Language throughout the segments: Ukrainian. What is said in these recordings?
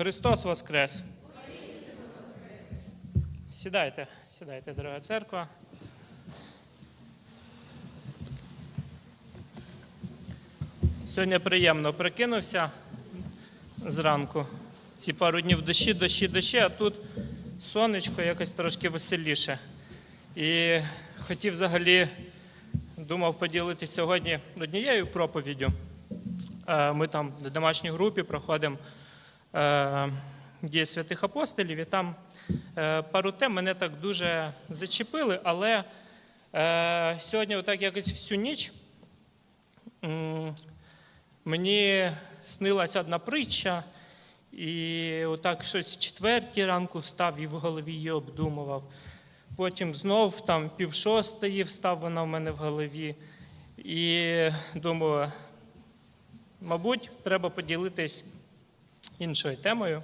Христос Воскрес! Сідайте, сідайте, дорога церква. Сьогодні приємно прикинувся зранку. Ці пару днів дощі, дощі, дощі, а тут сонечко якось трошки веселіше. І хотів взагалі, думав поділитися сьогодні однією проповіддю. Е, Ми там в домашній групі проходимо дії святих апостолів, і там е, пару тем мене так дуже зачепили, але е, сьогодні, отак якось всю ніч, мені снилася одна притча, і отак щось в четвертій ранку встав і в голові її обдумував. Потім знов там пів шостої встав вона в мене в голові. І думаю, мабуть, треба поділитись іншою темою.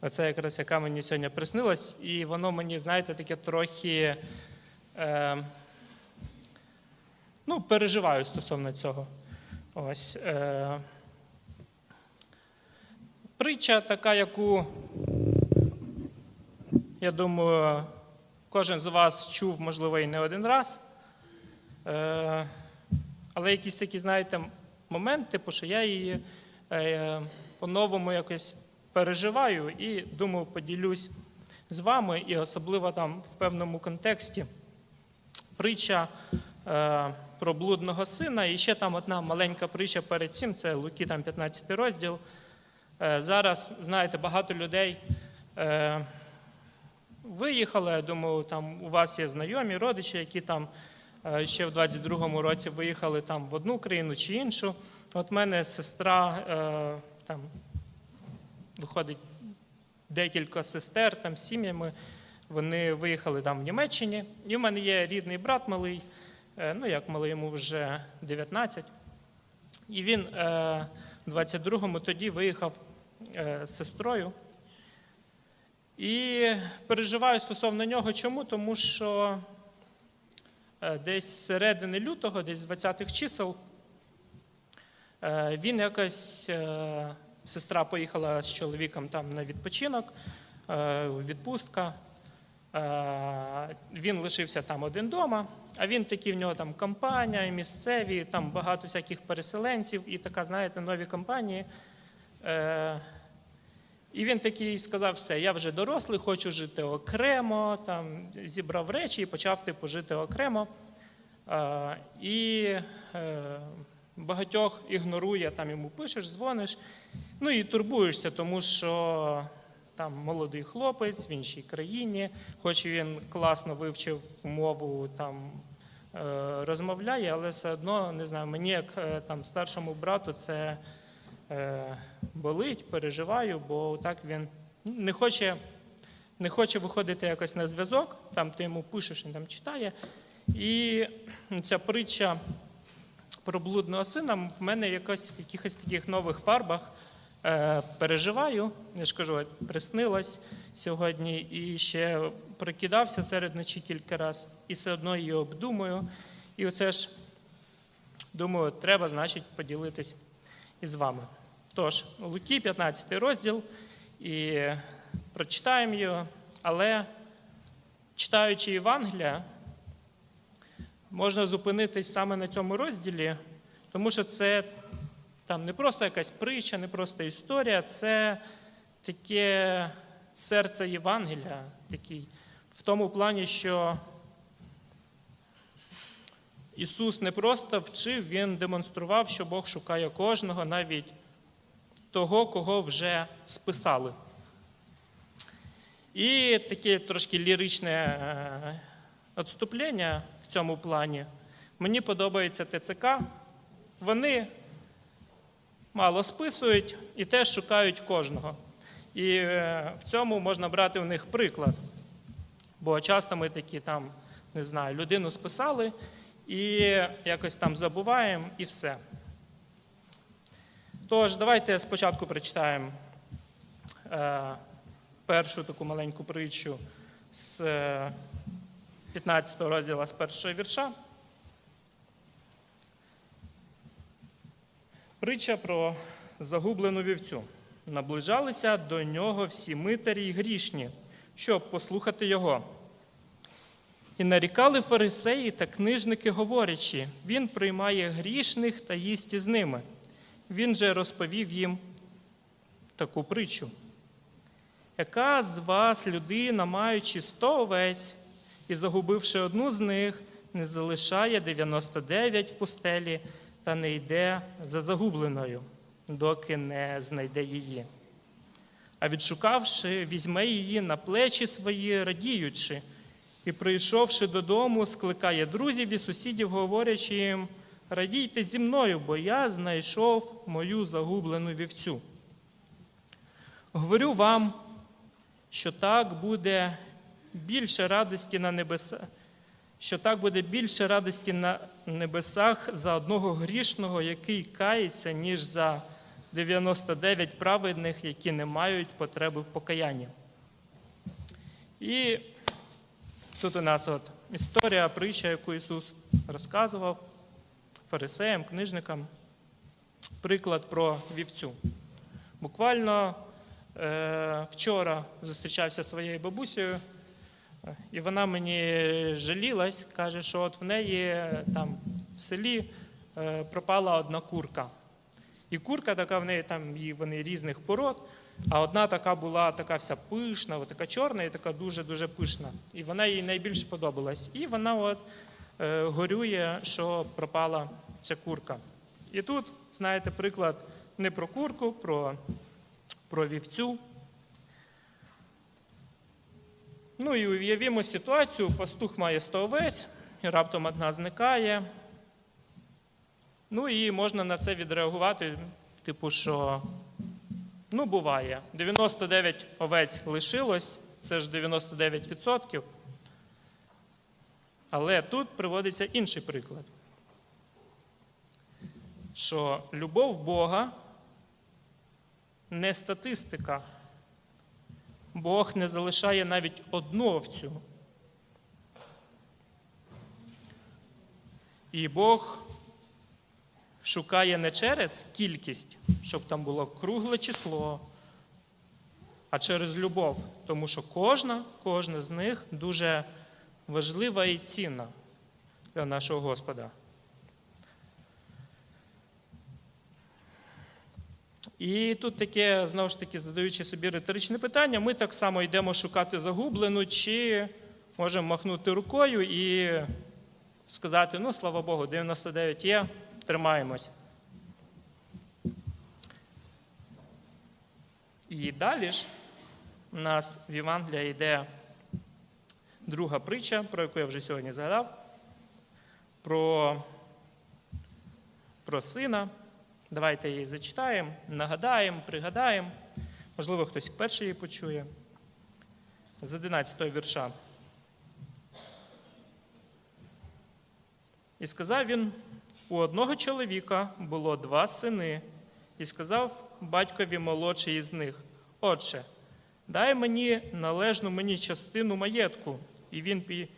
Оце якраз яка мені сьогодні приснилась, і воно мені, знаєте, таке трохи е, ну, переживаю стосовно цього. Ось. Е, притча така, яку, я думаю, кожен з вас чув, можливо, і не один раз. Е, але якісь такі, знаєте, моменти, типу, що я її е, по-новому якось переживаю і думаю, поділюсь з вами, і особливо там в певному контексті притча е, про блудного сина. І ще там одна маленька притча перед цим, це Луки, там 15 розділ. Е, зараз, знаєте, багато людей е, виїхали. Я думаю, там у вас є знайомі, родичі, які там е, ще в 22-му році виїхали там в одну країну чи іншу. От мене сестра е, там виходить декілька сестер там сім'ями. Вони виїхали там в Німеччині. І в мене є рідний брат малий, е, ну як малий, йому вже 19. І він е, в 22-му тоді виїхав е, з сестрою. І переживаю стосовно нього. Чому? Тому що десь середини лютого, десь з 20-х чисел, він якось, е, сестра поїхала з чоловіком там на відпочинок, е, відпустка. Е, Він лишився там один вдома, а він такий в нього там компанія, місцеві, там багато всяких переселенців і така, знаєте, нові компанії. Е, І він такий сказав: все, я вже дорослий, хочу жити окремо, там, зібрав речі і почав типу, жити окремо. Е, І е, багатьох ігнорує, там йому пишеш, дзвониш, ну і турбуєшся, тому що там молодий хлопець в іншій країні, хоч він класно вивчив мову, там е, розмовляє, але все одно не знаю, мені як е, там старшому брату це е, болить, переживаю, бо так він не хоче, не хоче виходити якось на зв'язок, там ти йому пишеш, він там читає. І ця притча про блудного сина в мене якось в якихось таких нових фарбах е, переживаю. Я ж кажу, приснилось сьогодні і ще прокидався серед ночі кілька разів, і все одно її обдумую. І оце ж думаю, треба, значить, поділитись із вами. Тож, Луки, 15 розділ, і прочитаємо його, але читаючи Євангелія, можна зупинитись саме на цьому розділі, тому що це там не просто якась притча, не просто історія, це таке серце Євангелія, такий, в тому плані, що Ісус не просто вчив, Він демонстрував, що Бог шукає кожного, навіть того, кого вже списали. І таке трошки ліричне е, відступлення в цьому плані. Мені подобається ТЦК. Вони мало списують і теж шукають кожного. І е, в цьому можна брати у них приклад. Бо часто ми такі там, не знаю, людину списали і якось там забуваємо і все. Тож, давайте спочатку прочитаємо е, першу таку маленьку притчу з е, 15 розділу з першого вірша. Притча про загублену вівцю. наближалися до нього всі митарі й грішні, щоб послухати його. І нарікали фарисеї та книжники, говорячи, він приймає грішних та їсть із ними. Він же розповів їм таку притчу. Яка з вас людина, маючи сто овець і загубивши одну з них, не залишає 99 в пустелі та не йде за загубленою, доки не знайде її. А відшукавши, візьме її на плечі свої, радіючи, і, прийшовши додому, скликає друзів і сусідів, говорячи їм: радійте зі мною, бо я знайшов мою загублену вівцю. Говорю вам, що так буде більше радості на небесах, що так буде більше радості на небесах за одного грішного, який кається, ніж за 99 праведних, які не мають потреби в покаянні. І тут у нас от історія, притча, яку Ісус розказував фарисеям, книжникам, приклад про вівцю. Буквально е, вчора зустрічався зі своєю бабусею, і вона мені жалілась, каже, що от в неї е, там в селі е, пропала одна курка. І курка така в неї там і вони різних пород, а одна така була така вся пишна, от така чорна і така дуже-дуже пишна. І вона їй найбільше подобалась. І вона от е, горює, що пропала ця курка. І тут, знаєте, приклад не про курку, про, про вівцю. Ну і уявімо ситуацію, пастух має 100 овець, раптом одна зникає. Ну і можна на це відреагувати, типу, що ну, буває, 99 овець лишилось, це ж 99%. Але тут приводиться інший приклад, що любов Бога не статистика. Бог не залишає навіть одну овцю. І Бог шукає не через кількість, щоб там було кругле число, а через любов. Тому що кожна, кожна з них дуже важлива і цінна для нашого Господа. І тут таке, знову ж таки, задаючи собі риторичне питання, ми так само йдемо шукати загублену, чи можемо махнути рукою і сказати, ну, слава Богу, 99 є, тримаємось. І далі ж у нас в Євангелії йде друга притча, про яку я вже сьогодні згадав, про, про сина. Давайте її зачитаємо, нагадаємо, пригадаємо. Можливо, хтось вперше її почує. З 11 вірша. І сказав він: у одного чоловіка було два сини, і сказав батькові молодший із них: Отче, дай мені належну мені частину маєтку. І він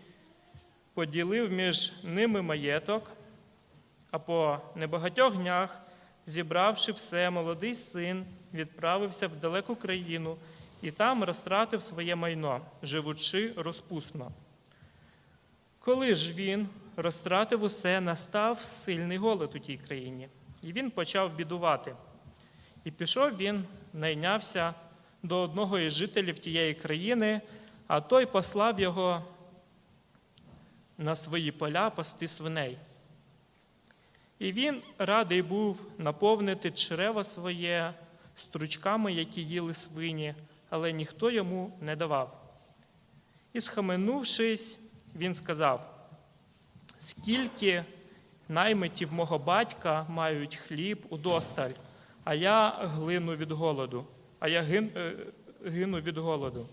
поділив між ними маєток, а по небагатьох днях, зібравши все, молодий син відправився в далеку країну і там розтратив своє майно, живучи розпусно. Коли ж він розтратив усе, настав сильний голод у тій країні, і він почав бідувати. І пішов він, найнявся до одного із жителів тієї країни, а той послав його на свої поля пасти свиней. І він радий був наповнити чрево своє стручками, які їли свині, але ніхто йому не давав. І, схаменувшись, він сказав: скільки наймитів мого батька мають хліб удосталь, а я глину від голоду, а я е, гину від голоду.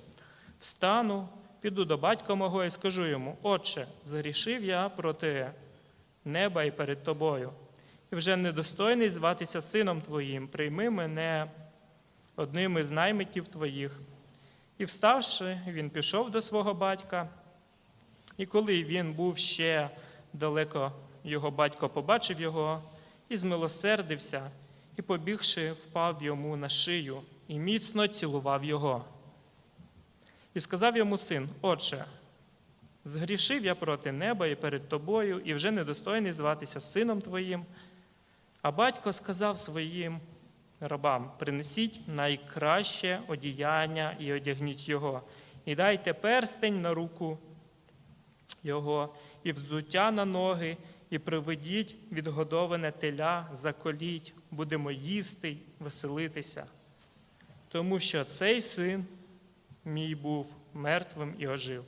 Встану, піду до батька мого і скажу йому: Отче, згрішив я проти неба і перед тобою, і вже недостойний зватися сином твоїм, прийми мене одним із наймитів твоїх. І вставши, він пішов до свого батька, і коли він був ще далеко, його батько побачив його і змилосердився, і, побігши, впав йому на шию і міцно цілував його. І сказав йому син: Отче, згрішив я проти неба і перед тобою, і вже недостойний зватися сином твоїм. А батько сказав своїм рабам: принесіть найкраще одіяння і одягніть його, і дайте перстень на руку його, і взуття на ноги, і приведіть відгодоване теля, заколіть, будемо їсти, веселитися. Тому що цей син мій був мертвим і ожив,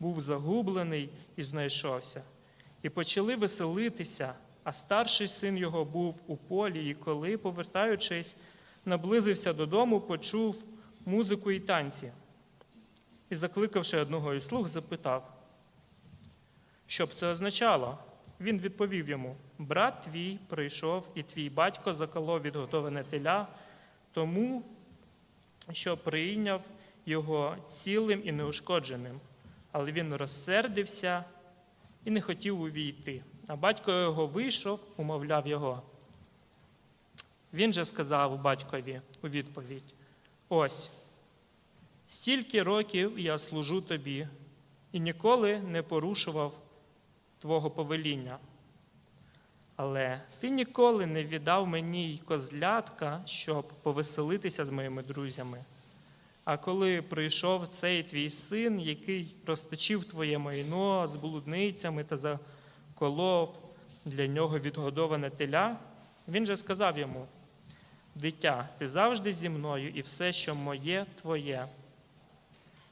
був загублений і знайшовся. І почали веселитися, а старший син його був у полі, і коли, повертаючись, наблизився додому, почув музику і танці. І, закликавши одного із слуг, запитав, що б це означало. Він відповів йому: Брат твій прийшов, і твій батько заколов відготовлене теля, тому що прийняв його цілим і неушкодженим. Але він розсердився і не хотів увійти. А батько його вийшов, умовляв його. Він же сказав батькові у відповідь: Ось, стільки років я служу тобі і ніколи не порушував Твого повеління. Але ти ніколи не віддав мені й козлятка, щоб повеселитися з моїми друзями. А коли прийшов цей твій син, який розточив твоє майно з блудницями та заколов для нього відгодоване теля, він же сказав йому: Дитя, ти завжди зі мною, і все, що моє, твоє.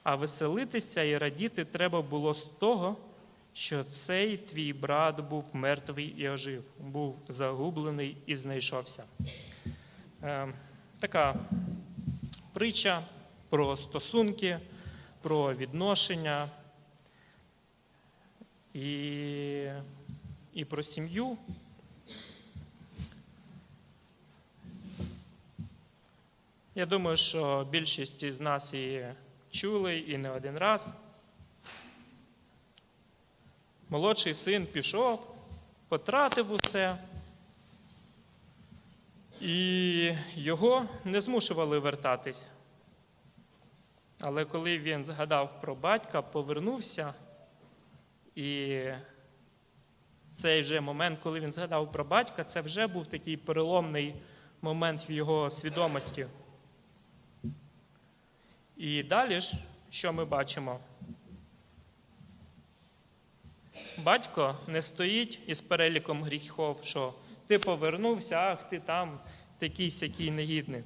А веселитися і радіти треба було з того, що цей твій брат був мертвий і ожив, був загублений і знайшовся. Е, така притча про стосунки, про відношення і, і про сім'ю. Я думаю, що більшість із нас її чули і не один раз. Молодший син пішов, потратив усе, і його не змушували вертатись. Але коли він згадав про батька, повернувся, і цей вже момент, коли він згадав про батька, це вже був такий переломний момент в його свідомості. І далі ж, що ми бачимо? Батько не стоїть із переліком гріхов, що ти повернувся, ах, ти там такий сякий негідник.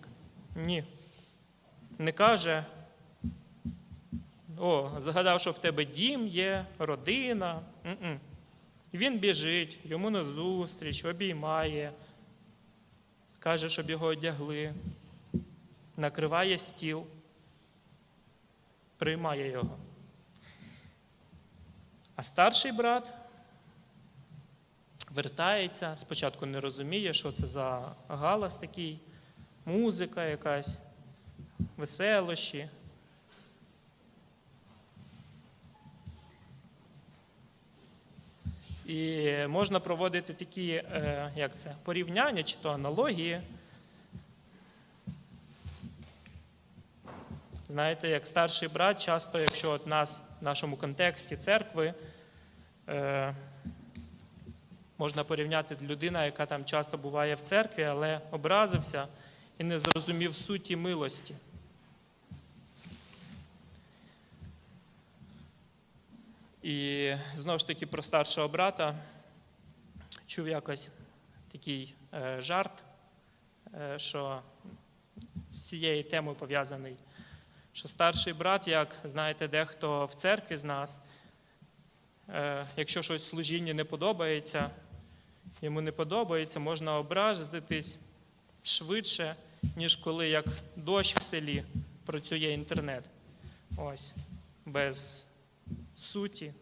Ні. Не каже, о, згадав, що в тебе дім є, родина. М-м. Він біжить, йому назустріч, обіймає, каже, щоб його одягли, накриває стіл, приймає його. А старший брат вертається, спочатку не розуміє, що це за галас такий, музика якась, веселощі. І можна проводити такі, е, як це, порівняння чи то аналогії. Знаєте, як старший брат, часто, якщо от нас в нашому контексті церкви, е, можна порівняти людина, яка там часто буває в церкві, але образився і не зрозумів суті милості. І знову ж таки про старшого брата чув якось такий е, жарт, е, що з цією темою пов'язаний, що старший брат, як знаєте, дехто в церкві з нас, е, якщо щось служінні не подобається, йому не подобається, можна образитись швидше, ніж коли як дощ в селі працює інтернет. Ось, без суті.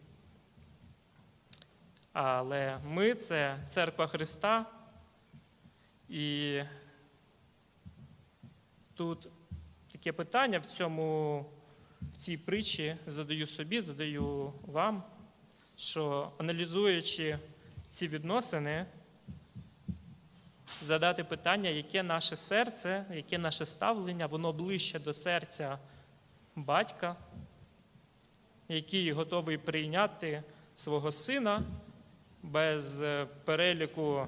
Але ми це церква Христа, і тут таке питання в цьому, в цій притчі задаю собі, задаю вам, що аналізуючи ці відносини, задати питання, яке наше серце, яке наше ставлення, воно ближче до серця батька, який готовий прийняти свого сина без е, переліку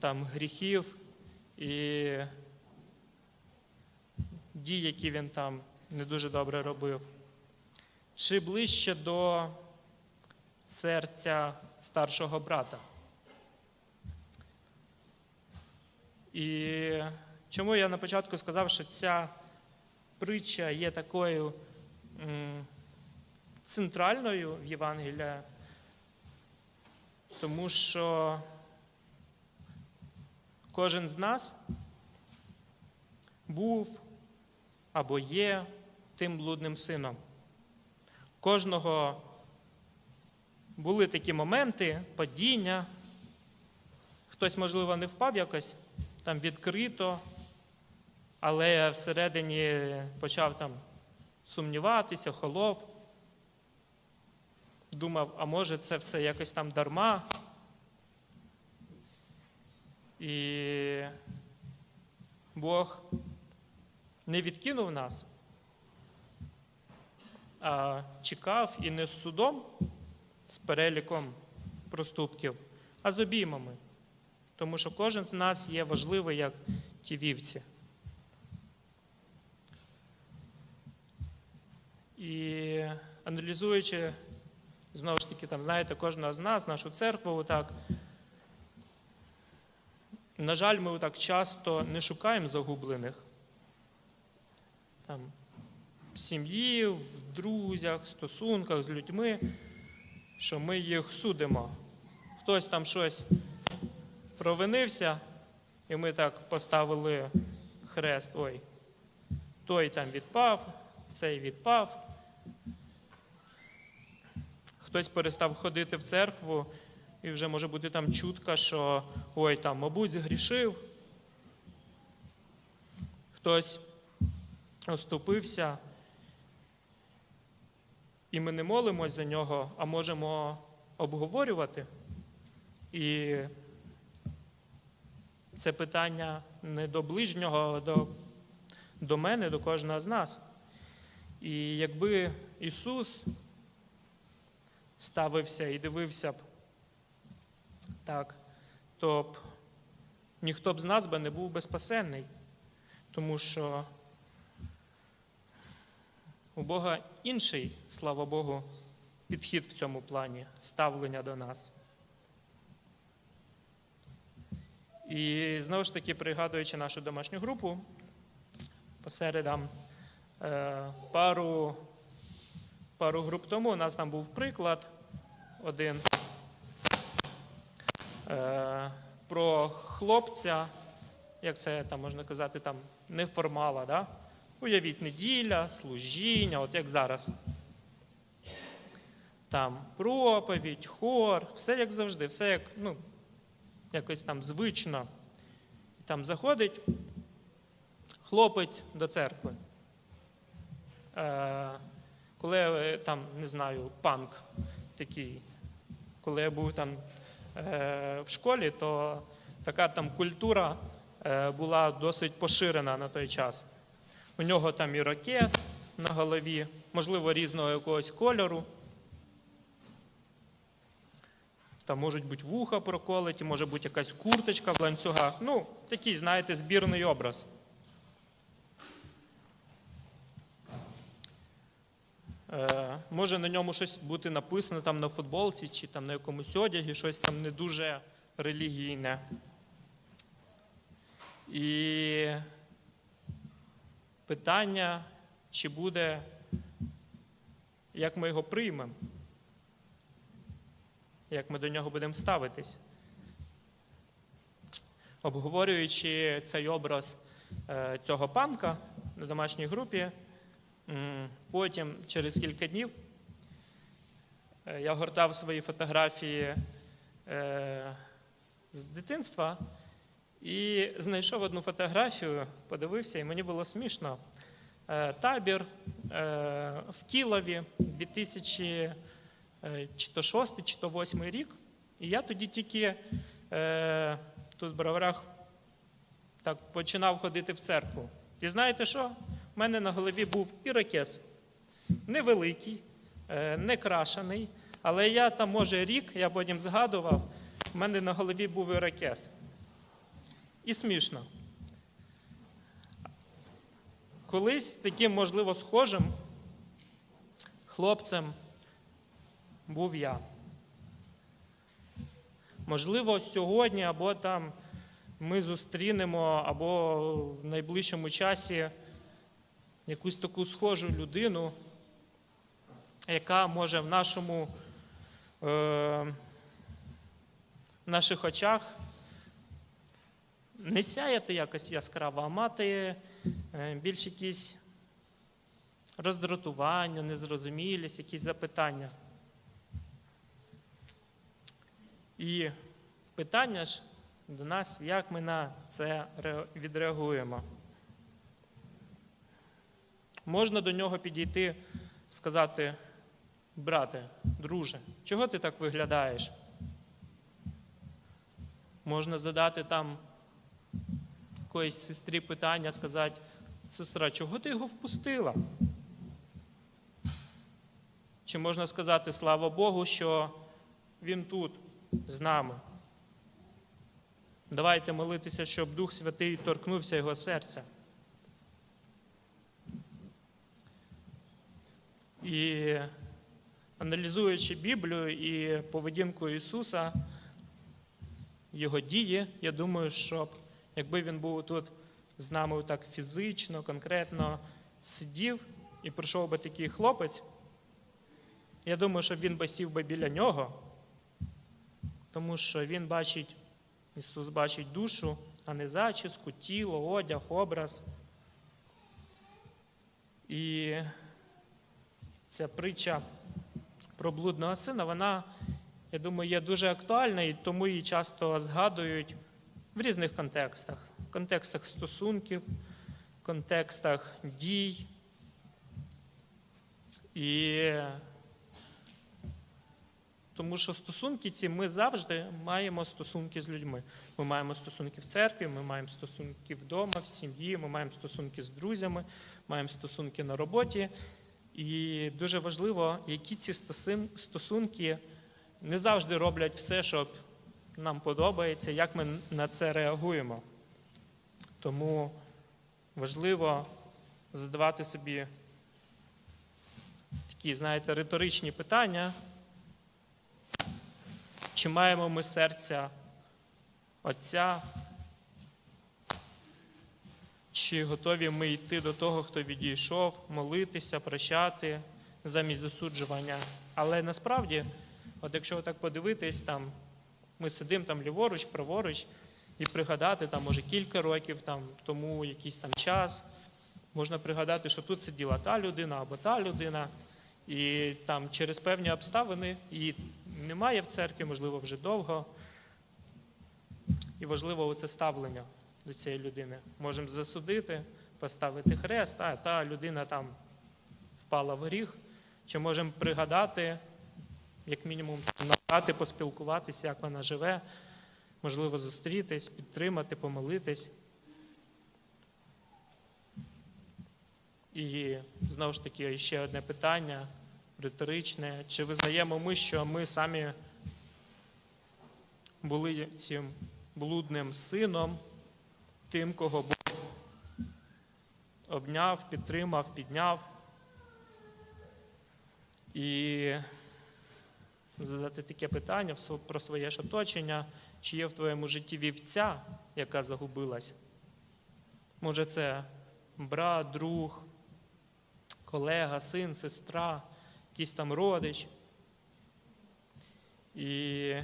там, гріхів і дій, які він там не дуже добре робив, чи ближче до серця старшого брата. І чому я на початку сказав, що ця притча є такою центральною в Євангелії, тому що кожен з нас був або є тим блудним сином. Кожного були такі моменти, падіння. Хтось, можливо, не впав якось там відкрито, але всередині почав там сумніватися, холов. Думав, а може це все якось там дарма. І Бог не відкинув нас, а чекав і не з судом, з переліком проступків, а з обіймами. Тому що кожен з нас є важливий, як ті вівці. І аналізуючи, знову ж таки, там, знаєте, кожного з нас, нашу церкву, так, на жаль, ми так часто не шукаємо загублених. Там, в сім'ї, в друзях, стосунках з людьми, що ми їх судимо. Хтось там щось провинився, і ми так поставили хрест. Ой, той там відпав, цей відпав. Хтось перестав ходити в церкву, і вже може бути там чутка, що ой, там, мабуть, згрішив. Хтось оступився, і ми не молимось за нього, а можемо обговорювати. І це питання не до ближнього, а до, до мене, до кожного з нас. І якби Ісус ставився і дивився б так, то б ніхто б з нас би не був би спасенний, тому що у Бога інший, слава Богу, підхід в цьому плані, ставлення до нас. І знову ж таки, пригадуючи нашу домашню групу, по середам е, пару, пару груп тому у нас там був приклад один е, про хлопця, як це там можна казати, там неформала, да? уявіть, неділя, служіння, от як зараз. Там проповідь, хор, все як завжди, все як, ну, якось там звично. Там заходить хлопець до церкви. Е, коли е, там, не знаю, панк такий, коли я був там е, в школі, то така там культура е, була досить поширена на той час. У нього там ірокез на голові, можливо, різного якогось кольору. Там можуть бути вуха проколоті, може бути якась курточка в ланцюгах. Ну, такий, знаєте, збірний образ. Може на ньому щось бути написано там на футболці чи там на якомусь одягі, щось там не дуже релігійне. І питання, чи буде, як ми його приймемо як ми до нього будемо ставитись. Обговорюючи цей образ е, цього панка на домашній групі, потім, через кілька днів, е, я гортав свої фотографії е, з дитинства і знайшов одну фотографію, подивився, і мені було смішно. Табір в Кілові 2000 Е, чи то шостий, чи то восьмий рік. І я тоді тільки е, тут в броварах так починав ходити в церкву. І знаєте що? У мене на голові був ірокез. Невеликий, е, не крашений, але я там, може, рік, я потім згадував, у мене на голові був ірокез. І смішно. Колись таким, можливо, схожим хлопцем був я. Можливо, сьогодні або там ми зустрінемо, або в найближчому часі якусь таку схожу людину, яка може в нашому е, в наших очах не сяяти якось яскраво, а мати е, більш якісь роздратування, незрозумілість, якісь запитання. І питання ж до нас, як ми на це ре- відреагуємо. Можна до нього підійти, сказати, брате, друже, чого ти так виглядаєш? Можна задати там якоїсь сестрі питання, сказати, сестра, чого ти його впустила? Чи можна сказати, слава Богу, що він тут з нами? Давайте молитися, щоб Дух Святий торкнувся його серця. І аналізуючи Біблію і поведінку Ісуса, Його дії, я думаю, що якби він був тут з нами так фізично, конкретно сидів і прийшов би такий хлопець, я думаю, що він би сів би біля нього, тому що він бачить, Ісус бачить душу, а не зачіску, тіло, одяг, образ. І ця притча про блудного сина, вона, я думаю, є дуже актуальна, і тому її часто згадують в різних контекстах. В контекстах стосунків, в контекстах дій. І тому що стосунки ці ми завжди маємо стосунки з людьми. Ми маємо стосунки в церкві, ми маємо стосунки вдома, в сім'ї, ми маємо стосунки з друзями, маємо стосунки на роботі. І дуже важливо, які ці стосунки не завжди роблять все, що нам подобається, як ми на це реагуємо. Тому важливо задавати собі такі, знаєте, риторичні питання. Чи маємо ми серця Отця? Чи готові ми йти до того, хто відійшов, молитися, прощати замість засуджування? Але насправді, от якщо так подивитись, там ми сидимо там ліворуч, праворуч, і пригадати там, може, кілька років там, тому якийсь там час, можна пригадати, що тут сиділа та людина або та людина, і там через певні обставини її немає в церкві, можливо, вже довго. І важливо оце ставлення до цієї людини. Можемо засудити, поставити хрест, а та людина там впала в гріх. Чи можемо пригадати, як мінімум, нагадати, поспілкуватися, як вона живе, можливо, зустрітись, підтримати, помолитись. І знову ж таки ще одне питання риторичне. Чи визнаємо ми, що ми самі були цим блудним сином, тим, кого Бог обняв, підтримав, підняв? І задати таке питання про своє ж оточення, чи є в твоєму житті вівця, яка загубилась? Може, це брат, друг, колега, син, сестра, якийсь там родич. І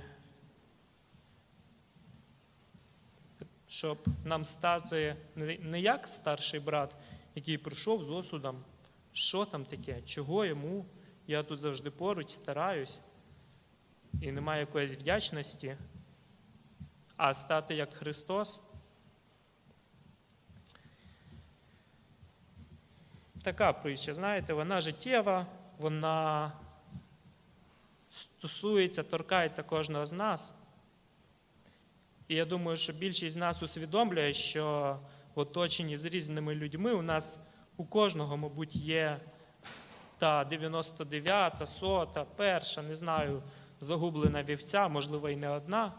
щоб нам стати не як старший брат, який прийшов з осудом, що там таке, чого йому, я тут завжди поруч, стараюсь, і немає якоїсь вдячності, а стати як Христос. Така притча, знаєте, вона життєва, вона стосується, торкається кожного з нас. І я думаю, що більшість нас усвідомлює, що в оточенні з різними людьми у нас у кожного, мабуть, є та 99-та, сота, перша, не знаю, загублена вівця, можливо, і не одна.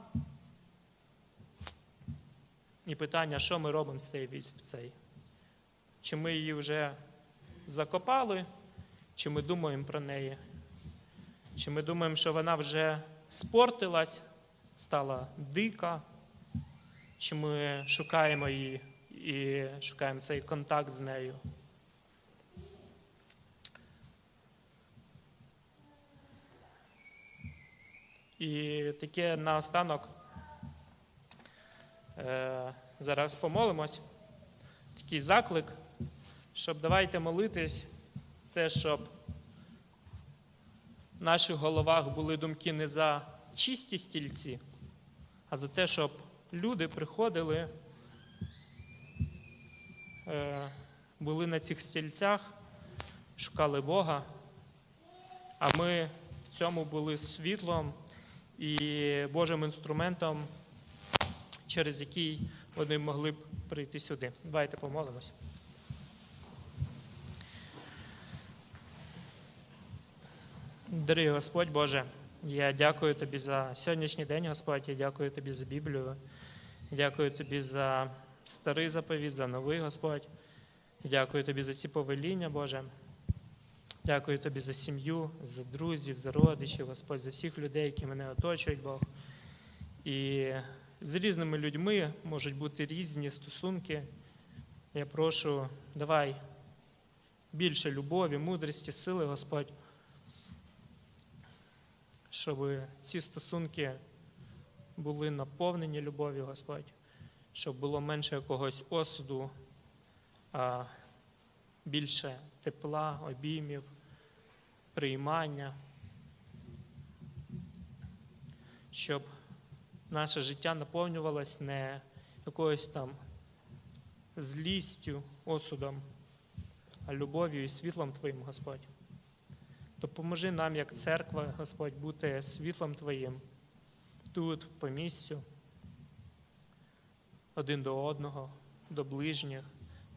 І питання, що ми робимо з цією вівцею? Чи ми її вже закопали, чи ми думаємо про неї? Чи ми думаємо, що вона вже спортилась, стала дика, чи ми шукаємо її і шукаємо цей контакт з нею? І таке наостанок е, зараз помолимось. Такий заклик, щоб давайте молитись, те, щоб в наших головах були думки не за чисті стільці, а за те, щоб люди приходили, е, були на цих стільцях, шукали Бога, а ми в цьому були світлом і Божим інструментом, через який вони могли б прийти сюди. Давайте помолимося. Дорогий Господь Боже, я дякую Тобі за сьогоднішній день, Господь. Я дякую Тобі за Біблію. Дякую Тобі за старий заповіт, за новий Господь. Дякую Тобі за ці повеління, Боже. Дякую Тобі за сім'ю, за друзів, за родичів, Господь, за всіх людей, які мене оточують, Бог. І з різними людьми можуть бути різні стосунки. Я прошу, давай більше любові, мудрості, сили, Господь, щоб ці стосунки були наповнені любов'ю, Господь, щоб було менше якогось осуду, а більше тепла, обіймів, приймання, щоб наше життя наповнювалось не якоюсь там злістю, осудом, а любов'ю і світлом Твоїм, Господь. Допоможи нам, як церква, Господь, бути світлом Твоїм тут, по місцю, один до одного, до ближніх,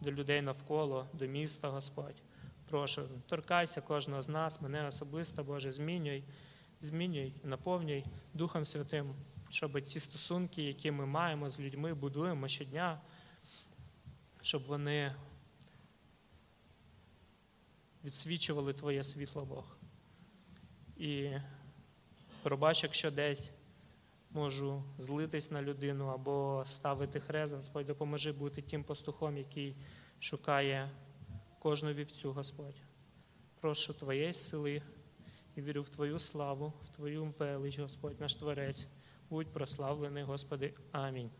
до людей навколо, до міста, Господь. Прошу, торкайся кожного з нас, мене особисто, Боже, змінюй, змінюй, наповнюй Духом Святим, щоб ці стосунки, які ми маємо з людьми, будуємо щодня, щоб вони відсвічували Твоє світло, Бог. І пробач, якщо десь можу злитись на людину або ставити хрест, Господь, допоможи бути тим пастухом, який шукає кожну вівцю, Господь. Прошу Твоєї сили і вірю в Твою славу, в Твою велич, Господь, наш Творець. Будь прославлений, Господи. Амінь.